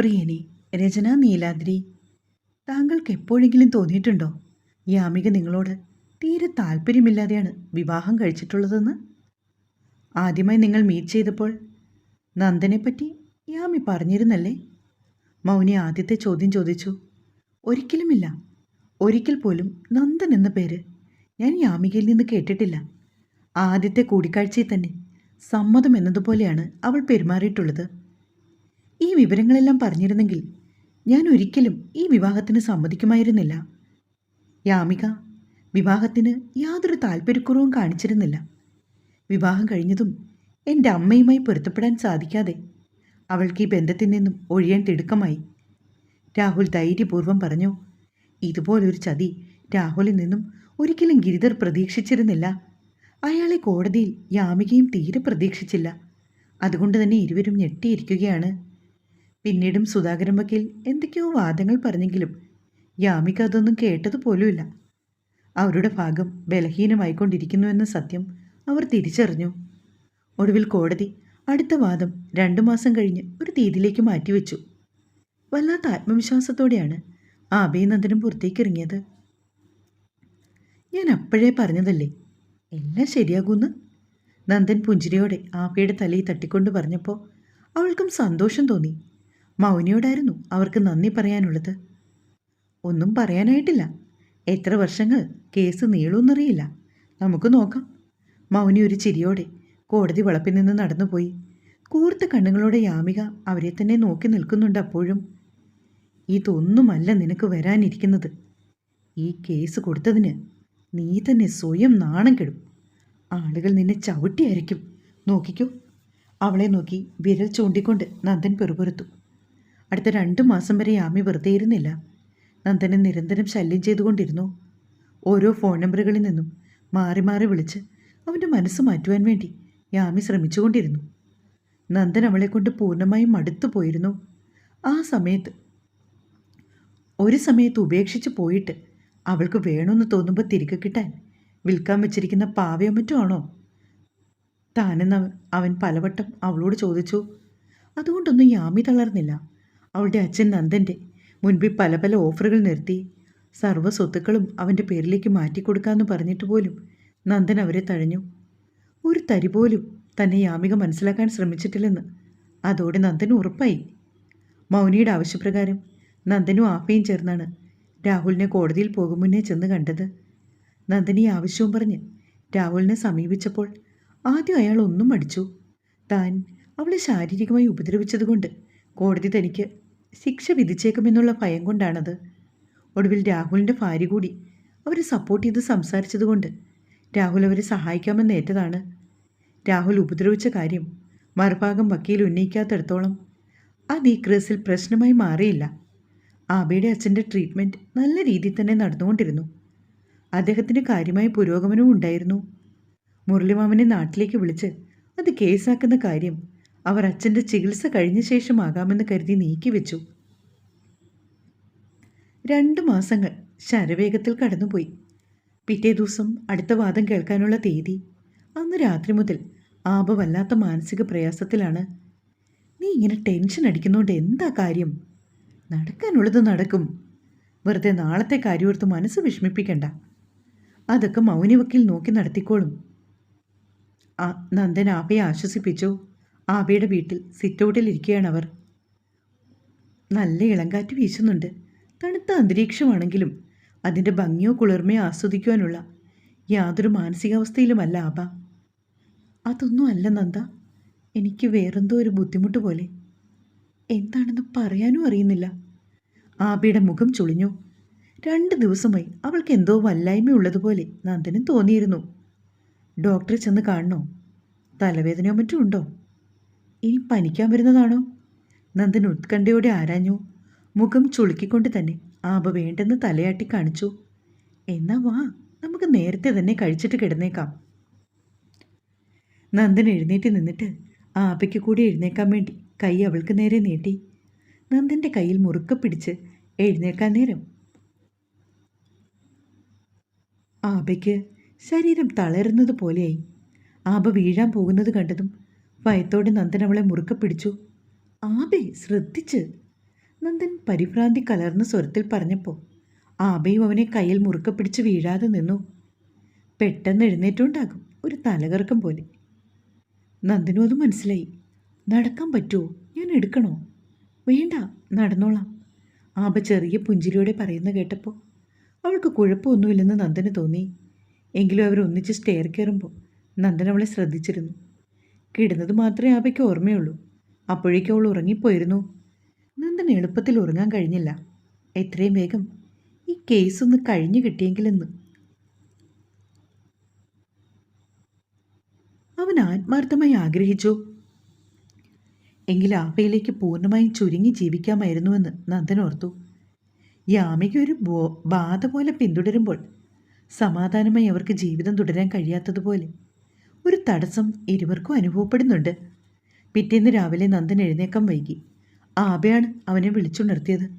പ്രിയനെ രചന നീലാദ്രി. താങ്കൾക്ക് എപ്പോഴെങ്കിലും തോന്നിയിട്ടുണ്ടോ? യാമിക നിങ്ങളോട് തീരെ താല്പര്യമില്ലാതെയാണ് വിവാഹം കഴിച്ചിട്ടുള്ളതെന്ന്? ആദ്യമായി നിങ്ങൾ മീറ്റ് ചെയ്തപ്പോൾ നന്ദനെപ്പറ്റി യാമി പറഞ്ഞിരുന്നല്ലേ? മൗനി ആദ്യത്തെ ചോദ്യം ചോദിച്ചു. ഒരിക്കലുമില്ല. ഒരിക്കൽ പോലും നന്ദൻ എന്ന പേര് ഞാൻ യാമികയിൽ നിന്ന് കേട്ടിട്ടില്ല. ആദ്യത്തെ കൂടിക്കാഴ്ചയിൽ തന്നെ സമ്മതം എന്നതുപോലെയാണ് അവൾ പെരുമാറിയിട്ടുള്ളത്. ഈ വിവരങ്ങളെല്ലാം പറഞ്ഞിരുന്നെങ്കിൽ ഞാൻ ഒരിക്കലും ഈ വിവാഹത്തിന് സമ്മതിക്കുമായിരുന്നില്ല. യാമിക വിവാഹത്തിന് യാതൊരു താല്പര്യക്കുറവും കാണിച്ചിരുന്നില്ല. വിവാഹം കഴിഞ്ഞതും എന്റെ അമ്മയുമായി പൊരുത്തപ്പെടാൻ സാധിക്കാതെ അവൾക്ക് ഈ ബന്ധത്തിൽ നിന്നും ഒഴിയാൻ തിടുക്കമായി. രാഹുൽ ധൈര്യപൂർവം പറഞ്ഞു ഇതുപോലൊരു ചതി രാഹുലിൽ നിന്നും ഒരിക്കലും ഗിരിധർ പ്രതീക്ഷിച്ചിരുന്നില്ല. അയാളെ കോടതിയിൽ യാമികയും തീരെ പ്രതീക്ഷിച്ചില്ല. അതുകൊണ്ട് തന്നെ ഇരുവരും ഞെട്ടിയിരിക്കുകയാണ്. പിന്നീടും സുധാകരൻ വക്കീൽ എന്തൊക്കെയോ വാദങ്ങൾ പറഞ്ഞെങ്കിലും യാമിക്ക് അതൊന്നും കേട്ടതുപോലുമില്ല. അവരുടെ ഭാഗം ബലഹീനമായിക്കൊണ്ടിരിക്കുന്നുവെന്ന സത്യം അവർ തിരിച്ചറിഞ്ഞു. ഒടുവിൽ കോടതി അടുത്ത വാദം രണ്ടു മാസം കഴിഞ്ഞ് ഒരു തീയതിയിലേക്ക് മാറ്റിവെച്ചു. വല്ലാത്ത ആത്മവിശ്വാസത്തോടെയാണ് ആബേനന്ദനും പുറത്തേക്കിറങ്ങിയത് ഞാൻ അപ്പോഴേ പറഞ്ഞതല്ലേ? എല്ലാം ശരിയാകൂന്ന്? നന്ദൻ പുഞ്ചിരിയോടെ ആഭയുടെ തലയിൽ തട്ടിക്കൊണ്ട് പറഞ്ഞപ്പോൾ അവൾക്കും സന്തോഷം തോന്നി. മൗനിയോടായിരുന്നു അവർക്ക് നന്ദി പറയാനുള്ളത്. ഒന്നും പറയാനായിട്ടില്ല. എത്ര വർഷങ്ങൾ കേസ് നീളുമെന്നറിയില്ല. നമുക്ക് നോക്കാം. മൗനി ഒരു ചിരിയോടെ കോടതി വളപ്പിൽ നിന്ന് നടന്നുപോയി. കൂർത്ത കണ്ണുകളോടെ യാമിക അവരെ തന്നെ നോക്കി നിൽക്കുന്നുണ്ട് അപ്പോഴും. ഇതൊന്നുമല്ല നിനക്ക് വരാനിരിക്കുന്നത്. ഈ കേസ് കൊടുത്തതിന് നീ തന്നെ സ്വയം നാണം കെടും. ആളുകൾ നിന്നെ ചവിട്ടിയായിരിക്കും നോക്കിക്കോ. അവളെ നോക്കി വിരൽ ചൂണ്ടിക്കൊണ്ട് നന്ദൻ പെറുപുറത്തു. അടുത്ത രണ്ടു മാസം വരെ യാമി വെറുതെ ഇരുന്നില്ല. നന്ദനെ നിരന്തരം ശല്യം ചെയ്തുകൊണ്ടിരുന്നു. ഓരോ ഫോൺ നമ്പറുകളിൽ നിന്നും മാറി മാറി വിളിച്ച് അവന്റെ മനസ്സ് മാറ്റുവാൻ വേണ്ടി യാമി ശ്രമിച്ചുകൊണ്ടിരുന്നു. നന്ദൻ അവളെക്കൊണ്ട് പൂർണമായും മടുത്തു പോയിരുന്നു. ആ സമയത്ത് ഒരു സമയത്ത് ഉപേക്ഷിച്ച് പോയിട്ട് അവൾക്ക് വേണമെന്ന് തോന്നുമ്പോൾ തിരികെ കിട്ടാൻ വിൽക്കാൻ വെച്ചിരിക്കുന്ന പാവയോ മറ്റോ ആണോ? താനെന്ന് അവൻ- പലവട്ടം അവളോട് ചോദിച്ചു. അതുകൊണ്ടൊന്നും യാമി തളർന്നില്ല. അവളുടെ അച്ഛൻ നന്ദന്റെ മുൻപിൽ പല പല ഓഫറുകൾ നിർത്തി. സർവ സ്വത്തുക്കളും അവന്റെ പേരിലേക്ക് മാറ്റിക്കൊടുക്കാമെന്ന് പറഞ്ഞിട്ട് പോലും നന്ദൻ അവരെ തഴഞ്ഞു. ഒരു തരി പോലും തന്നെ യാമിക മനസ്സിലാക്കാൻ ശ്രമിച്ചിട്ടില്ലെന്ന് അതോടെ നന്ദൻ ഉറപ്പായി. മൗനിയുടെ ആവശ്യപ്രകാരം നന്ദനും ആഫയും ചേർന്നാണ് രാഹുലിനെ കോടതിയിൽ പോകും മുന്നേ ചെന്ന് കണ്ടത്. നന്ദനി ആവശ്യവും പറഞ്ഞ് രാഹുലിനെ സമീപിച്ചപ്പോൾ ആദ്യം അയാൾ ഒന്നും മടിച്ചു. താൻ അവളെ ശാരീരികമായി ഉപദ്രവിച്ചതുകൊണ്ട് കോടതി തനിക്ക് ശിക്ഷ വിധിച്ചേക്കുമെന്നുള്ള ഭയം കൊണ്ടാണത്. ഒടുവിൽ രാഹുലിന്റെ ഭാര്യ കൂടി അവരെ സപ്പോർട്ട് ചെയ്ത് സംസാരിച്ചതുകൊണ്ട് രാഹുൽ അവരെ സഹായിക്കാമെന്ന് ഏറ്റതാണ്. രാഹുൽ ഉപദ്രവിച്ച കാര്യം മറുഭാഗം വക്കീൽ ഉന്നയിക്കാത്തിടത്തോളം ആ ഈ കേസിൽ പ്രശ്നമായി മാറിയില്ല. ആബയുടെ അച്ഛന്റെ ട്രീറ്റ്മെന്റ് നല്ല രീതിയിൽ തന്നെ നടന്നുകൊണ്ടിരുന്നു. അദ്ദേഹത്തിന് കാര്യമായ പുരോഗമനവും ഉണ്ടായിരുന്നു. മുരളിമാമനെ നാട്ടിലേക്ക് വിളിച്ച് അത് കേസാക്കുന്ന കാര്യം അവർ അച്ഛന്റെ ചികിത്സ കഴിഞ്ഞ ശേഷമാകാമെന്ന് കരുതി നീക്കിവെച്ചു രണ്ട് മാസങ്ങൾ ശരവേഗത്തിൽ കടന്നുപോയി. പിറ്റേ ദിവസം അടുത്ത വാദം കേൾക്കാനുള്ള തീയതി. അന്ന് രാത്രി മുതൽ ആബ വല്ലാത്ത മാനസിക പ്രയാസത്തിലാണ്. നീ ഇങ്ങനെ ടെൻഷൻ അടിക്കുന്നോണ്ട് എന്താ കാര്യം? നടക്കാനുള്ളത് നടക്കും. വെറുതെ നാളത്തെ കാര്യോർത്ത് മനസ്സ് വിഷമിപ്പിക്കണ്ട. അതൊക്കെ മൗനിവക്കിൽ നോക്കി നടത്തിക്കോളും. ആ നന്ദൻ ആബയെ ആശ്വസിപ്പിച്ചു. ആബയുടെ വീട്ടിൽ സിറ്റൗട്ടിൽ നല്ല ഇളങ്കാറ്റ് വീശുന്നുണ്ട്. തണുത്ത അന്തരീക്ഷമാണെങ്കിലും അതിന്റെ ഭംഗിയോ കുളിർമയോ ആസ്വദിക്കുവാനുള്ള യാതൊരു മാനസികാവസ്ഥയിലുമല്ല ആബ. അതൊന്നും അല്ല നന്ദ. എനിക്ക് വേറെന്തോ ഒരു ബുദ്ധിമുട്ട് പോലെ. എന്താണെന്ന് പറയാനും അറിയുന്നില്ല. ആബിയുടെ മുഖം ചുളിഞ്ഞു. രണ്ട് ദിവസമായി അവൾക്ക് എന്തോ വല്ലായ്മയുള്ളതുപോലെ നന്ദനും തോന്നിയിരുന്നു. ഡോക്ടറെ ചെന്ന് കാണണോ? തലവേദനയോ മറ്റും ഉണ്ടോ? ഇനി പനിക്കാൻ വരുന്നതാണോ? നന്ദൻ ഉത്കണ്ഠയോടെ ആരാഞ്ഞു. മുഖം ചുളുക്കിക്കൊണ്ട് തന്നെ ആപ വേണ്ടെന്ന് തലയാട്ടി കാണിച്ചു. എന്നാ വാ നമുക്ക് നേരത്തെ തന്നെ കഴിച്ചിട്ട് കിടന്നേക്കാം. നന്ദൻ എഴുന്നേറ്റ് നിന്നിട്ട് ആബയ്ക്ക് കൂടി എഴുന്നേക്കാൻ വേണ്ടി കൈ അവൾക്ക് നേരെ നീട്ടി. നന്ദന്റെ കയ്യിൽ മുറുക്ക പിടിച്ച് എഴുന്നേക്കാൻ നേരം. ആബയ്ക്ക് ശരീരം തളരുന്നത് പോലെയായി. ആബ വീഴാൻ പോകുന്നത് കണ്ടതും ഭയത്തോടെ നന്ദൻ അവളെ മുറുക്കെ പിടിച്ചു. ആബെ ശ്രദ്ധിച്ച്. നന്ദൻ പരിഭ്രാന്തി കലർന്ന സ്വരത്തിൽ പറഞ്ഞപ്പോൾ ആബയും അവനെ കയ്യിൽ മുറുക്കെ പിടിച്ച് വീഴാതെ നിന്നു. പെട്ടെന്ന് എഴുന്നേറ്റുണ്ടാകും ഒരു തലകറക്കം പോലെ. നന്ദനും അത് മനസ്സിലായി. നടക്കാൻ പറ്റുമോ ഞാൻ എടുക്കണോ? വേണ്ട നടന്നോളാം. ആബ ചെറിയ പുഞ്ചിരിയോടെ പറയുന്ന കേട്ടപ്പോൾ അവൾക്ക് കുഴപ്പമൊന്നുമില്ലെന്ന് നന്ദന് തോന്നി. എങ്കിലും അവർ ഒന്നിച്ച് സ്റ്റെയർ കയറുമ്പോൾ നന്ദൻ അവളെ ശ്രദ്ധിച്ചിരുന്നു. കിടന്നത് മാത്രമേ ആബയ്ക്ക് ഓർമ്മയുള്ളൂ. അപ്പോഴേക്കും അവൾ ഉറങ്ങിപ്പോയിരുന്നു. നന്ദൻ എളുപ്പത്തിൽ ഉറങ്ങാൻ കഴിഞ്ഞില്ല. എത്രയും വേഗം ഈ കേസ് ഒന്ന് കഴിഞ്ഞു കിട്ടിയെങ്കിലെന്ന്. അവൻ ആത്മാർത്ഥമായി ആഗ്രഹിച്ചു. എങ്കിൽ ആപയിലേക്ക് പൂർണമായും ചുരുങ്ങി ജീവിക്കാമായിരുന്നുവെന്ന് നന്ദൻ ഓർത്തു. യാമിക ഒരു ബോ ബാധ പോലെ പിന്തുടരുമ്പോൾ സമാധാനമായി അവർക്ക് ജീവിതം തുടരാൻ കഴിയാത്തതുപോലെ ഒരു തടസ്സം ഇരുവർക്കും അനുഭവപ്പെടുന്നുണ്ട്. പിറ്റേന്ന് രാവിലെ നന്ദൻ എഴുന്നേക്കാൻ വൈകി. ആബയാണ് അവനെ വിളിച്ചുണർത്തിയത്.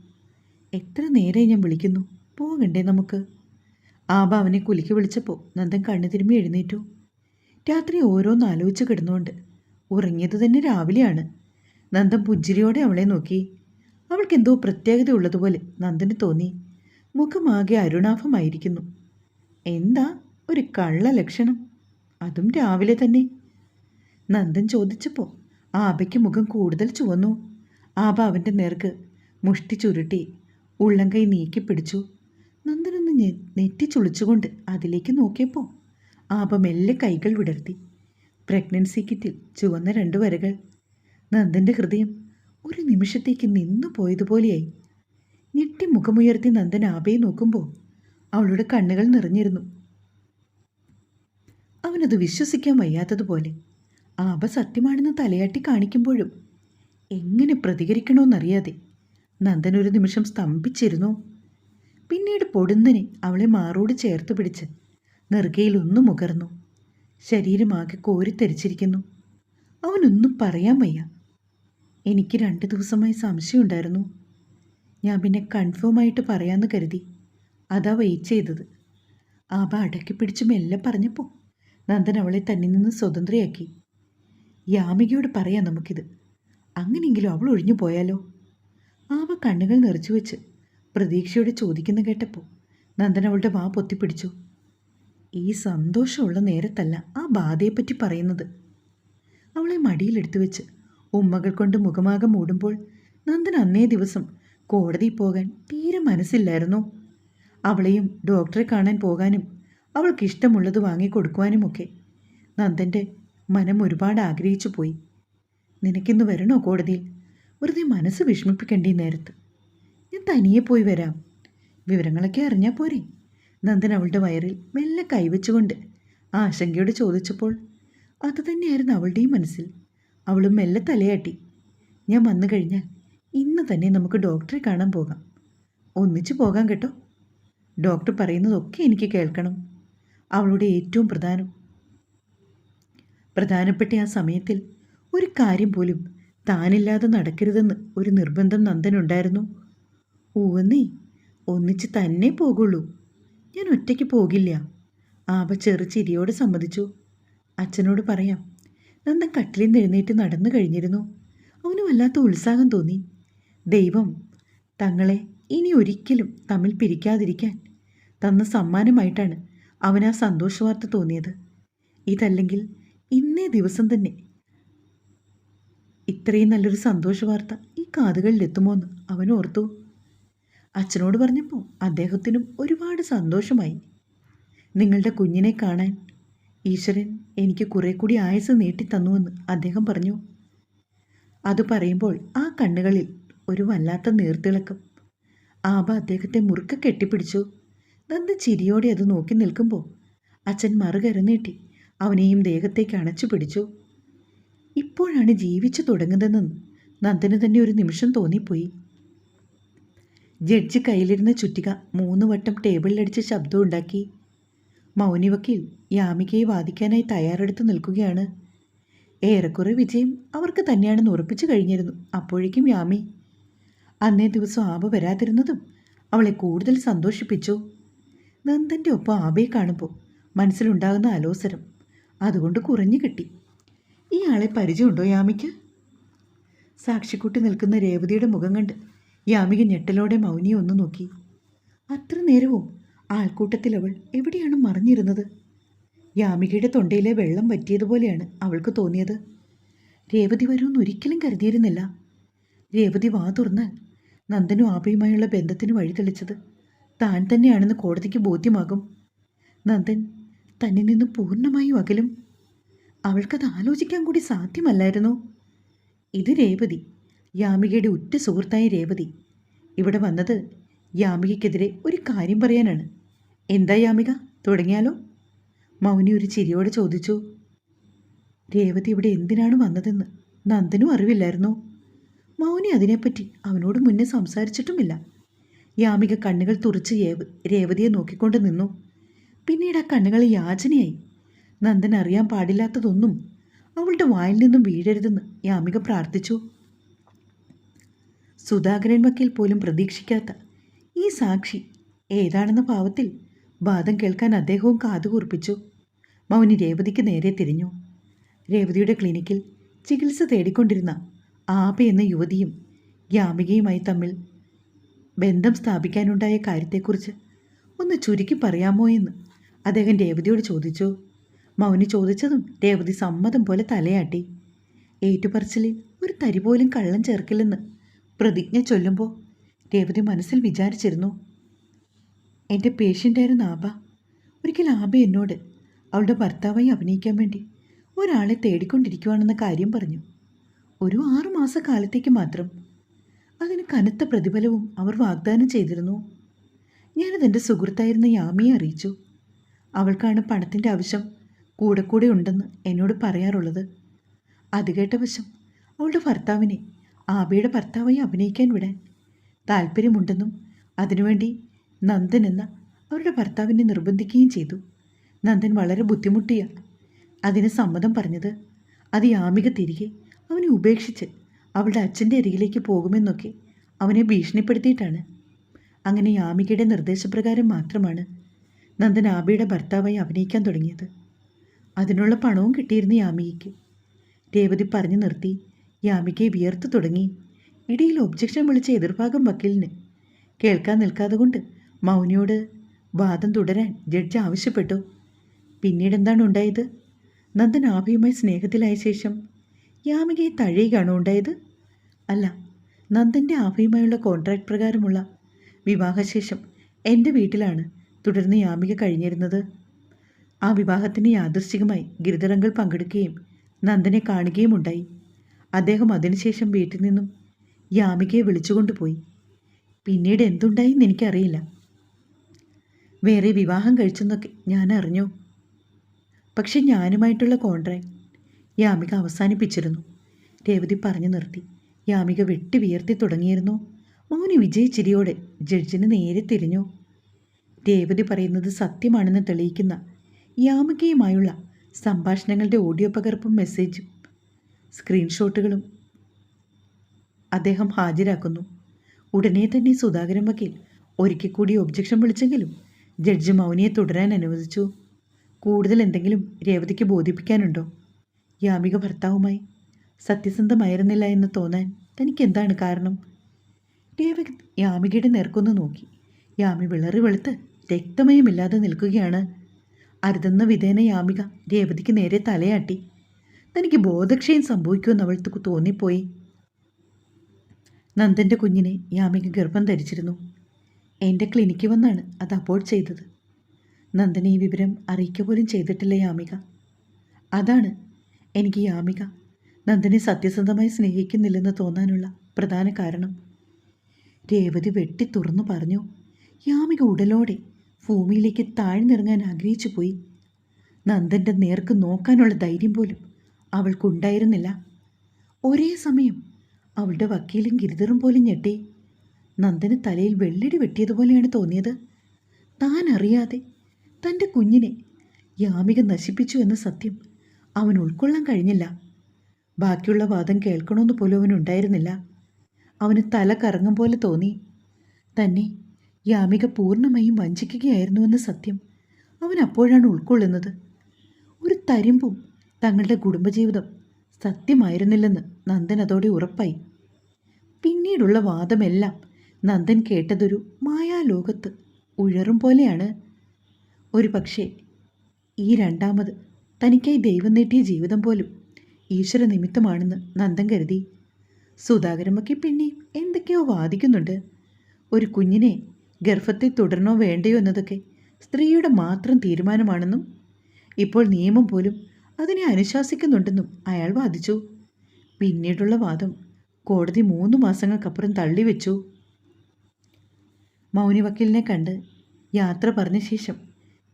എത്ര നേരമായി ഞാൻ വിളിക്കുന്നു? പോകണ്ടേ നമുക്ക്? ആബ അവനെ കുലുക്കി വിളിച്ചപ്പോൾ നന്ദൻ കണ്ണു തിരുമ്മി എഴുന്നേറ്റു. രാത്രി ഓരോന്ന് ആലോചിച്ച് കിടന്നുകൊണ്ട് ഉറങ്ങിയത് തന്നെ രാവിലെയാണ്. നന്ദൻ പുഞ്ചിരിയോടെ അവളെ നോക്കി. അവൾക്ക് എന്തോ പ്രത്യേകത ഉള്ളതുപോലെ നന്ദന് തോന്നി. മുഖമാകെ അരുണാഭമായിരിക്കുന്നു. എന്താ? ഒരു കള്ള ലക്ഷണം അതും രാവിലെ തന്നെ. നന്ദൻ ചോദിച്ചപ്പോൾ ആബയ്ക്ക് മുഖം കൂടുതൽ ചുവന്നു. ആബ അവന്റെ നേർക്ക് മുഷ്ടി ചുരുട്ടി ഉള്ളംകൈ നീക്കി പിടിച്ചു. നന്ദനൊന്ന് നെറ്റി ചുളിച്ചുകൊണ്ട് അതിലേക്ക് നോക്കിയപ്പോൾ ആബ മെല്ലെ കൈകൾ വിടർത്തി. പ്രഗ്നൻസി കിറ്റിൽ ചുവന്ന രണ്ട് വരകൾ. നന്ദന്റെ ഹൃദയം ഒരു നിമിഷത്തേക്ക് നിന്നു പോയതുപോലെയായി. ഞെട്ടി മുഖമുയർത്തി നന്ദൻ ആബയെ നോക്കുമ്പോൾ അവളുടെ കണ്ണുകൾ നിറഞ്ഞിരുന്നു. അവനത് വിശ്വസിക്കാൻ വയ്യാത്തതുപോലെ ആബ സത്യമാണെന്ന് തലയാട്ടി കാണിക്കുമ്പോഴും എങ്ങനെ പ്രതികരിക്കണമെന്നറിയാതെ നന്ദൻ ഒരു നിമിഷം സ്തംഭിച്ചിരുന്നു. പിന്നീട് പൊടുന്നനെ അവളെ മാറോട് ചേർത്ത് പിടിച്ച് നെറുകയിൽ ഒന്നു മുകർന്നു. ശരീരമാകെ കോരിത്തെരിച്ചിരിക്കുന്നു അവനൊന്നും പറയാൻ വയ്യ. എനിക്ക് രണ്ട് ദിവസമായി സംശയമുണ്ടായിരുന്നു. ഞാൻ പിന്നെ കൺഫേം ആയിട്ട് പറയാമെന്ന് കരുതി. അതാ വെയിറ്റ് ചെയ്തത്. ആബ അടക്കി പിടിച്ച് മെല്ലെ പറഞ്ഞപ്പോൾ നന്ദൻ അവളെ തന്നിൽ നിന്ന് സ്വതന്ത്രയാക്കി. യാമികയോട് പറയാം നമുക്കിത്. അങ്ങനെയെങ്കിലും അവൾ ഒഴിഞ്ഞു പോയാലോ? ആവ കണ്ണുകൾ നിറച്ചു വെച്ച് പ്രതീക്ഷയോടെ ചോദിക്കുന്ന കേട്ടപ്പോൾ നന്ദൻ അവളുടെ വാ പൊത്തിപ്പിടിച്ചു. ഈ സന്തോഷമുള്ള നേരത്തല്ല ആ ബാധയെപ്പറ്റി പറയുന്നത്. അവളെ മടിയിലെടുത്തു വെച്ച് ഉമ്മകൾ കൊണ്ട് മുഖമാകെ മൂടുമ്പോൾ നന്ദൻ അന്നേ ദിവസം കോടതിയിൽ പോകാൻ തീരെ മനസ്സില്ലായിരുന്നു. അവളെയും ഡോക്ടറെ കാണാൻ പോകാനും അവൾക്ക് ഇഷ്ടമുള്ളത് വാങ്ങിക്കൊടുക്കുവാനുമൊക്കെ. നന്ദന്റെ മനം ഒരുപാട് ആഗ്രഹിച്ചു പോയി. നിനക്കിന്ന് വരണോ കോടതിയിൽ? വെറുതെ മനസ്സ് വിഷമിപ്പിക്കേണ്ടി നേരത്ത്? ഞാൻ തനിയെ പോയി വരാം. വിവരങ്ങളൊക്കെ അറിഞ്ഞാൽ പോരെ. നന്ദൻ അവളുടെ വയറിൽ മെല്ലെ കൈവച്ചുകൊണ്ട് ആശങ്കയോട് ചോദിച്ചപ്പോൾ അത് തന്നെയായിരുന്നു അവളുടെയും മനസ്സിൽ. അവളും മെല്ലെ തലയാട്ടി. ഞാൻ വന്നു കഴിഞ്ഞാൽ ഇന്ന് തന്നെ നമുക്ക് ഡോക്ടറെ കാണാൻ പോകാം. ഒന്നിച്ചു പോകാം കേട്ടോ. ഡോക്ടർ പറയുന്നതൊക്കെ എനിക്ക് കേൾക്കണം. അവളുടെ ഏറ്റവും പ്രധാനം. പ്രധാനപ്പെട്ട ആ സമയത്തിൽ ഒരു കാര്യം പോലും താനില്ലാതെ നടക്കരുതെന്ന് ഒരു നിർബന്ധം നന്ദനുണ്ടായിരുന്നു ഊവന്നേ ഒന്നിച്ച് തന്നെ പോകുള്ളൂ. ഞാൻ ഒറ്റയ്ക്ക് പോകില്ല. ആപ ചെറു ചിരിയോട് സമ്മതിച്ചു. അച്ഛനോട് പറയാം നന്ദൻ കട്ടിലിൽ നിന്ന് എഴുന്നേറ്റ് നടന്നു കഴിഞ്ഞിരുന്നു. അവന് വല്ലാത്ത ഉത്സാഹം തോന്നി. ദൈവം തങ്ങളെ ഇനി ഒരിക്കലും തമ്മിൽ പിരിക്കാതിരിക്കാൻ തന്ന സമ്മാനമായിട്ടാണ് അവന് സന്തോഷവാർത്ത തോന്നിയത്. ഇതല്ലെങ്കിൽ ഇന്നേ ദിവസം തന്നെ. ഇത്രയും നല്ലൊരു സന്തോഷവാർത്ത ഈ കാതുകളിലെത്തുമോ എന്ന് അവൻ ഓർത്തു. അച്ഛനോട് പറഞ്ഞപ്പോൾ അദ്ദേഹത്തിനും ഒരുപാട് സന്തോഷമായി. നിങ്ങളുടെ കുഞ്ഞിനെ കാണാൻ ഈശ്വരൻ എനിക്ക് കുറെ കൂടി ആയുസ് നീട്ടിത്തന്നുവെന്ന് അദ്ദേഹം പറഞ്ഞു. അത് പറയുമ്പോൾ ആ കണ്ണുകളിൽ ഒരു വല്ലാത്ത നീർത്തിളക്കം. ആബ അദ്ദേഹത്തെ മുറുക്കെ കെട്ടിപ്പിടിച്ചു. നന്ദ ചിരിയോടെ അത് നോക്കി നിൽക്കുമ്പോൾ അച്ഛൻ മറുകരനീട്ടി അവനെയും ദേഹത്തേക്ക് അണച്ചു പിടിച്ചു. ഇപ്പോഴാണ് ജീവിച്ചു തുടങ്ങുന്നതെന്ന് നന്ദന് തന്നെ ഒരു നിമിഷം തോന്നിപ്പോയി. ജഡ്ജ് കയ്യിലിരുന്ന ചുറ്റിക മൂന്ന് വട്ടം ടേബിളിലടിച്ച് ശബ്ദമുണ്ടാക്കി മൗനി വക്കീൽ യാമികയെ വാദിക്കാനായി തയ്യാറെടുത്ത് നിൽക്കുകയാണ്. ഏറെക്കുറെ വിജയം അവർക്ക് തന്നെയാണെന്ന് ഉറപ്പിച്ചു കഴിഞ്ഞിരുന്നു അപ്പോഴേക്കും യാമി. അന്നേ ദിവസം ആബ വരാതിരുന്നതും അവളെ കൂടുതൽ സന്തോഷിപ്പിച്ചു. നന്ദന്റെ ഒപ്പം ആബയെ കാണുമ്പോൾ മനസ്സിലുണ്ടാകുന്ന അലോസരം അതുകൊണ്ട് കുറഞ്ഞു കിട്ടി. ആളെ പരിചയമുണ്ടോ യാമിക്ക്? സാക്ഷിക്കുട്ടി നിൽക്കുന്ന രേവതിയുടെ മുഖം കണ്ട് യാമിക ഞെട്ടലോടെ മൗനിയെ ഒന്ന് നോക്കി. അത്ര നേരവും ആൾക്കൂട്ടത്തിൽ അവൾ എവിടെയാണ് മറിഞ്ഞിരുന്നത്? യാമികയുടെ തൊണ്ടയിലെ വെള്ളം പറ്റിയതുപോലെയാണ് അവൾക്ക് തോന്നിയത്. രേവതി വരുമെന്ന് ഒരിക്കലും കരുതിയിരുന്നില്ല. രേവതി വാ തുറന്നാൽ നന്ദനും ആബയുമായുള്ള ബന്ധത്തിന് വഴി തെളിച്ചത് താൻ തന്നെയാണെന്ന് കോടതിക്ക് ബോധ്യമാകും. നന്ദൻ തന്നിൽ നിന്ന് പൂർണമായും അകലും. അവൾക്കത് ആലോചിക്കാൻ കൂടി സാധ്യമല്ലായിരുന്നു? ഇത് രേവതി യാമികയുടെ ഉറ്റ സുഹൃത്തായ രേവതി. ഇവിടെ വന്നത് യാമികയ്ക്കെതിരെ ഒരു കാര്യം പറയാനാണ്. എന്താ യാമിക തുടങ്ങിയാലോ? മൗനി ഒരു ചിരിയോടെ ചോദിച്ചു. രേവതി ഇവിടെ എന്തിനാണ് വന്നതെന്ന് നന്ദനും അറിവില്ലായിരുന്നു? മൗനി അതിനെപ്പറ്റി അവനോട് മുന്നേ സംസാരിച്ചിട്ടുമില്ല. യാമിക കണ്ണുകൾ തുറച്ച് രേവതിയെ നോക്കിക്കൊണ്ട് നിന്നു. പിന്നീട് ആ കണ്ണുകൾ യാചനയായി. നന്ദൻ അറിയാൻ പാടില്ലാത്തതൊന്നും അവളുടെ വായിൽ നിന്നും വീഴരുതെന്ന് യാമിക പ്രാർത്ഥിച്ചു. സുധാകരൻ വക്കീൽ പോലും പ്രതീക്ഷിക്കാത്ത ഈ സാക്ഷി ഏതാണെന്ന ഭാവത്തിൽ വാദം കേൾക്കാൻ അദ്ദേഹവും കാതുകൂർപ്പിച്ചു. മൗനി രേവതിക്ക് നേരെ തിരിഞ്ഞു. രേവതിയുടെ ക്ലിനിക്കിൽ ചികിത്സ തേടിക്കൊണ്ടിരുന്ന ആപ എന്ന യുവതിയും യാമികയുമായി തമ്മിൽ ബന്ധം സ്ഥാപിക്കാനുണ്ടായ കാര്യത്തെക്കുറിച്ച് ഒന്ന് ചുരുക്കി പറയാമോ എന്ന് അദ്ദേഹം രേവതിയോട് ചോദിച്ചു. മൗനി ചോദിച്ചതും രേവതി സമ്മതം പോലെ തലയാട്ടി. ഏറ്റുപറച്ചിലിൽ ഒരു തരി പോലും കള്ളം ചേർക്കില്ലെന്ന് പ്രതിജ്ഞ ചൊല്ലുമ്പോൾ രേവതി മനസ്സിൽ വിചാരിച്ചിരുന്നു. എന്റെ പേഷ്യന്റായിരുന്ന ആബ. ഒരിക്കൽ ആബ എന്നോട് അവളുടെ ഭർത്താവായി അഭിനയിക്കാൻ വേണ്ടി ഒരാളെ തേടിക്കൊണ്ടിരിക്കുവാണെന്ന കാര്യം പറഞ്ഞു. ഒരു ആറുമാസ കാലത്തേക്ക് മാത്രം അതിന് കനത്ത പ്രതിഫലവും അവർ വാഗ്ദാനം ചെയ്തിരുന്നു. ഞാനതെന്റെ സുഹൃത്തായിരുന്ന യാമിയെ അറിയിച്ചു. അവൾക്കാണ് പണത്തിന്റെ ആവശ്യം കൂടെ കൂടെ ഉണ്ടെന്ന് എന്നോട് പറയാറുള്ളത്. അത് കേട്ട വശം അവളുടെ ഭർത്താവിനെ ആബയുടെ ഭർത്താവായി അഭിനയിക്കാൻ വിടാൻ താല്പര്യമുണ്ടെന്നും അതിനുവേണ്ടി നന്ദൻ എന്ന അവരുടെ ഭർത്താവിനെ നിർബന്ധിക്കുകയും ചെയ്തു. നന്ദൻ വളരെ ബുദ്ധിമുട്ടിയ അതിന് സമ്മതം പറഞ്ഞത് അത് യാമിക തിരികെ അവനെ ഉപേക്ഷിച്ച് അവളുടെ അച്ഛന്റെ അരികിലേക്ക് പോകുമെന്നൊക്കെ അവനെ ഭീഷണിപ്പെടുത്തിയിട്ടാണ്. അങ്ങനെ യാമികയുടെ നിർദ്ദേശപ്രകാരം മാത്രമാണ് നന്ദൻ ആബിയുടെ ഭർത്താവായി അഭിനയിക്കാൻ തുടങ്ങിയത്. അതിനുള്ള പണവും കിട്ടിയിരുന്നു യാമികയ്ക്ക്. രേവതി പറഞ്ഞു നിർത്തി യാമികയെ വിയർത്തു തുടങ്ങി. ഇടയിൽ ഒബ്ജക്ഷൻ വിളിച്ച എതിർഭാഗം വക്കീലിന് കേൾക്കാൻ നിൽക്കാതെ കൊണ്ട് മൗനിയോട് വാദം തുടരാൻ ജഡ്ജ് ആവശ്യപ്പെട്ടു. പിന്നീട് എന്താണ് ഉണ്ടായത്? നന്ദൻ ആഭയുമായി സ്നേഹത്തിലായ ശേഷം യാമികയെ തഴയുകയാണോ ഉണ്ടായത്? അല്ല നന്ദന്റെ ആഭയുമായുള്ള കോൺട്രാക്ട് പ്രകാരമുള്ള വിവാഹശേഷം എന്റെ വീട്ടിലാണ് തുടർന്ന് യാമിക കഴിഞ്ഞിരുന്നത്. ആ വിവാഹത്തിന് യാദൃശ്ചികമായി ഗിരിതരങ്ങൾ പങ്കെടുക്കുകയും നന്ദനെ കാണുകയും ഉണ്ടായി. അദ്ദേഹം അതിനുശേഷം വീട്ടിൽ നിന്നും യാമികയെ വിളിച്ചുകൊണ്ടുപോയി. പിന്നീട് എന്തുണ്ടായെന്ന് എനിക്കറിയില്ല. വേറെ വിവാഹം കഴിച്ചെന്നൊക്കെ ഞാൻ അറിഞ്ഞു. പക്ഷെ ഞാനുമായിട്ടുള്ള കോൺട്രാക്ട് യാമിക അവസാനിപ്പിച്ചിരുന്നു. രേവതി പറഞ്ഞു നിർത്തി. യാമിക വെട്ടി വിയർത്തി തുടങ്ങിയിരുന്നു. മൗനി വിജയിച്ചിരിയോടെ ജഡ്ജിന് നേരെ തിരിഞ്ഞു. രേവതി പറയുന്നത് സത്യമാണെന്ന് തെളിയിക്കുന്ന യാമികയുമായുള്ള സംഭാഷണങ്ങളുടെ ഓഡിയോ പകർപ്പും മെസ്സേജും സ്ക്രീൻഷോട്ടുകളും അദ്ദേഹം ഹാജരാക്കുന്നു. ഉടനെ തന്നെ സുധാകരൻ വക്കീൽ ഒരിക്കൽ കൂടി ഒബ്ജക്ഷൻ വിളിച്ചെങ്കിലും ജഡ്ജി മൗനിയെ തുടരാൻ അനുവദിച്ചു. കൂടുതൽ എന്തെങ്കിലും രേവതിക്ക് ബോധിപ്പിക്കാനുണ്ടോ? യാമിക ഭർത്താവുമായി സത്യസന്ധമായിരുന്നില്ല എന്ന് തോന്നാൻ തനിക്ക് എന്താണ് കാരണം? രേവ യാമികയുടെ നേർക്കൊന്ന് നോക്കി. യാമി വിളറി വെളുത്ത് രക്തമയമില്ലാതെ നിൽക്കുകയാണ്. അരുതെന്ന വിധേന യാമിക രേവതിക്ക് നേരെ തലയാട്ടി. തനിക്ക് ബോധക്ഷയം സംഭവിക്കുമെന്ന് അവൾക്ക് തോന്നിപ്പോയി. നന്ദന്റെ കുഞ്ഞിനെ യാമിക ഗർഭം ധരിച്ചിരുന്നു. എന്റെ ക്ലിനിക്കിൽ വന്നാണ് അത് അബോർട്ട് ചെയ്തത്. നന്ദനെ ഈ വിവരം അറിയിക്കുക പോലും ചെയ്തിട്ടില്ല യാമിക. അതാണ് എനിക്ക് യാമിക നന്ദിനെ സത്യസന്ധമായി സ്നേഹിക്കുന്നില്ലെന്ന് തോന്നാനുള്ള പ്രധാന കാരണം. രേവതി വെട്ടി തുറന്നു പറഞ്ഞു യാമിക ഉടലോടെ ഭൂമിയിലേക്ക് താഴ്ന്നിറങ്ങാൻ ആഗ്രഹിച്ചു പോയി. നന്ദന്റെ നേർക്ക് നോക്കാനുള്ള ധൈര്യം പോലും അവൾക്കുണ്ടായിരുന്നില്ല. ഒരേ സമയം അവളുടെ വക്കീലും ഗിരിധറും പോലും ഞെട്ടി. നന്ദന് തലയിൽ വെള്ളിടി വെട്ടിയതുപോലെയാണ് തോന്നിയത്. താൻ അറിയാതെ തന്റെ കുഞ്ഞിനെ യാമിക നശിപ്പിച്ചു എന്ന സത്യം അവൻ ഉൾക്കൊള്ളാൻ കഴിഞ്ഞില്ല. ബാക്കിയുള്ള വാദം കേൾക്കണമെന്ന് പോലും അവനുണ്ടായിരുന്നില്ല അവന് തല കറങ്ങും പോലെ തോന്നി. തന്നെ യാമിക പൂർണമായും വഞ്ചിക്കുകയായിരുന്നുവെന്ന സത്യം അവൻ അപ്പോഴാണ് ഉൾക്കൊള്ളുന്നത്. ഒരു തരിമ്പും തങ്ങളുടെ കുടുംബജീവിതം സത്യമായിരുന്നില്ലെന്ന് നന്ദൻ അതോടെ ഉറപ്പായി. പിന്നീടുള്ള വാദമെല്ലാം നന്ദൻ കേട്ടതൊരു മായാലോകത്ത് ഉഴറും പോലെയാണ്. ഒരു പക്ഷേ ഈ രണ്ടാമത് തനിക്കായി ദൈവം നീട്ടിയ ജീവിതം പോലും ഈശ്വര നിമിത്തമാണെന്ന് നന്ദൻ കരുതി. സുധാകരമ്മയ്ക്ക് പിന്നെയും എന്തൊക്കെയോ വാദിക്കുന്നുണ്ട്. ഒരു കുഞ്ഞിനെ ഗർഭത്തെ തുടരണോ വേണ്ടയോ എന്നതൊക്കെ സ്ത്രീയുടെ മാത്രം തീരുമാനമാണെന്നും ഇപ്പോൾ നിയമം പോലും അതിനെ അനുശാസിക്കുന്നുണ്ടെന്നും അയാൾ വാദിച്ചു. പിന്നീടുള്ള വാദം കോടതി മൂന്ന് മാസങ്ങൾക്കപ്പുറം തള്ളിവെച്ചു. മൗനി വക്കീലിനെ കണ്ട് യാത്ര പറഞ്ഞ ശേഷം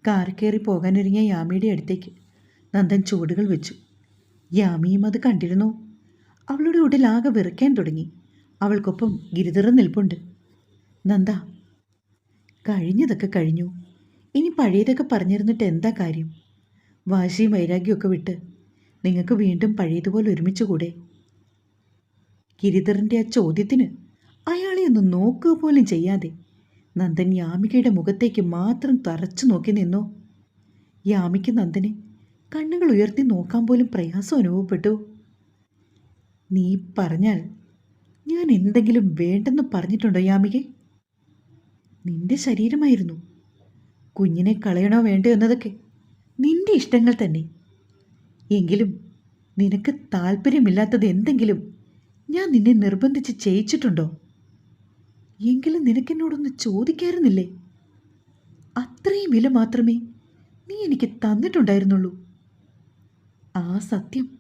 കാർ കയറി പോകാനൊരുങ്ങിയ യാമിയുടെ അടുത്തേക്ക് നന്ദൻ ചുവടുകൾ വെച്ചു. യാമിയും അത് കണ്ടിരുന്നു. അവളുടെ ഉടലാകെ വിറയ്ക്കാൻ തുടങ്ങി. അവൾക്കൊപ്പം ഗിരിതറ നിൽപ്പുണ്ട്. നന്ദ കഴിഞ്ഞതൊക്കെ കഴിഞ്ഞു. ഇനി പഴയതൊക്കെ പറഞ്ഞിരുന്നിട്ട് എന്താ കാര്യം? വാശിയും വൈരാഗ്യമൊക്കെ വിട്ട് നിങ്ങൾക്ക് വീണ്ടും പഴയതുപോലെ ഒരുമിച്ചുകൂടെ? ഗിരിധറിന്റെ ആ ചോദ്യത്തിന് അയാളെ ഒന്ന് നോക്കുക പോലും ചെയ്യാതെ നന്ദൻ യാമികയുടെ മുഖത്തേക്ക് മാത്രം തറച്ചു നോക്കി നിന്നു. യാമിക്ക് നന്ദനെ കണ്ണുകൾ ഉയർത്തി നോക്കാൻ പോലും പ്രയാസം അനുഭവപ്പെട്ടു. നീ പറഞ്ഞാൽ ഞാൻ എന്തെങ്കിലും വേണ്ടെന്ന് പറഞ്ഞിട്ടുണ്ടോ യാമികെ? നിന്റെ ശരീരമായിരുന്നു. കുഞ്ഞിനെ കളയണോ വേണ്ടോ എന്നതൊക്കെ നിന്റെ ഇഷ്ടങ്ങൾ തന്നെ. എങ്കിലും നിനക്ക് താല്പര്യമില്ലാത്തത് എന്തെങ്കിലും ഞാൻ നിന്നെ നിർബന്ധിച്ച് ചെയ്യിച്ചിട്ടുണ്ടോ? എങ്കിലും നിനക്കെന്നോടൊന്ന് ചോദിക്കാറുന്നില്ലേ അത്രയും വില മാത്രമേ നീ എനിക്ക് തന്നിട്ടുണ്ടായിരുന്നുള്ളൂ. ആ സത്യം.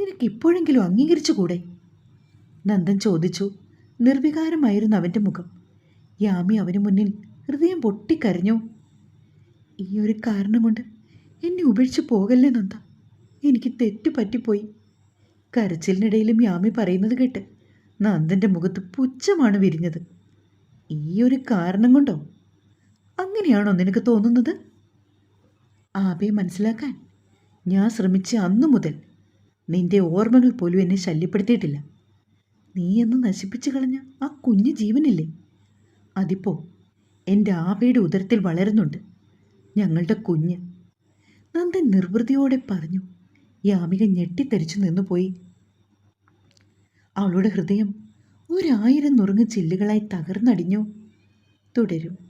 നിനക്ക് ഇപ്പോഴെങ്കിലും അംഗീകരിച്ചുകൂടെ? നന്ദൻ ചോദിച്ചു. നിർവികാരമായിരുന്നു അവന്റെ മുഖം. യാമി അവന് മുന്നിൽ ഹൃദയം പൊട്ടിക്കരഞ്ഞു. ഈ ഒരു കാരണം കൊണ്ട് എന്നെ ഉപേക്ഷിച്ച് പോകല്ലേ നന്ദ? എനിക്ക് തെറ്റ് പറ്റിപ്പോയി. കരച്ചിലിനിടയിലും യാമി പറയുന്നത് കേട്ട് നന്ദന്റെ മുഖത്ത് പുച്ഛമാണ് വിരിഞ്ഞത്. ഈ ഒരു കാരണം കൊണ്ടോ? അങ്ങനെയാണോ നിനക്ക് തോന്നുന്നത്? ആബയെ മനസ്സിലാക്കാൻ ഞാൻ ശ്രമിച്ച അന്നു മുതൽ നിന്റെ ഓർമ്മകൾ പോലും എന്നെ ശല്യപ്പെടുത്തിയിട്ടില്ല. നീ എന്ന് നശിപ്പിച്ചു കളഞ്ഞ ആ കുഞ്ഞു ജീവനില്ലേ? അതിപ്പോ എന്റെ ആവയുടെ ഉദരത്തിൽ വളരുന്നുണ്ട്. ഞങ്ങളുടെ കുഞ്ഞ് നന്ദൻ നിർവൃതിയോടെ പറഞ്ഞു യാമിക ഞെട്ടിത്തെറിച്ചു നിന്നുപോയി. അവളുടെ ഹൃദയം ഒരായിരം നുറുങ്ങ് ചില്ലുകളായി തകർന്നടിഞ്ഞു. തുടരും.